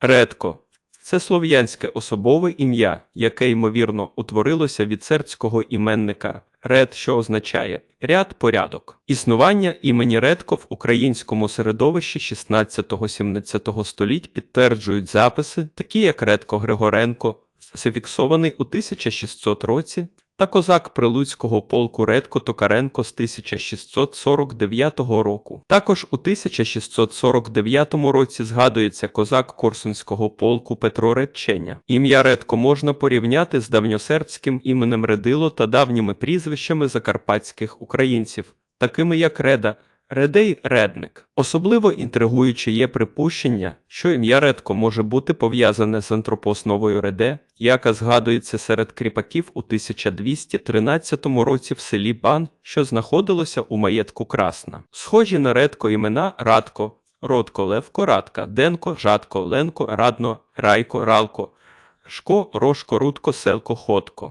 Редко. Це слов'янське особове ім'я, яке ймовірно утворилося від сербського іменника. Ред, що означає ряд порядок. Існування імені Редко в українському середовищі 16-17 століть підтверджують записи, такі як Редко Григоренко, зафіксований у 1600 році, та козак Прилуцького полку Редко Токаренко з 1649 року. Також у 1649 році згадується козак Корсунського полку Петро Редченя. Ім'я Редко можна порівняти з давньосербським іменем Редило та давніми прізвищами закарпатських українців, такими як Реда, Редей Редник. Особливо інтригуюче є припущення, що ім'я Редко може бути пов'язане з антропоосновою Реде, яка згадується серед кріпаків у 1213 році в селі Бан, що знаходилося у маєтку Красна. Схожі на Редко імена Радко, Родко, Левко, Радка, Денко, Жадко, Ленко, Радно, Райко, Ралко, Шко, Рошко, Рудко, Селко, Ходко.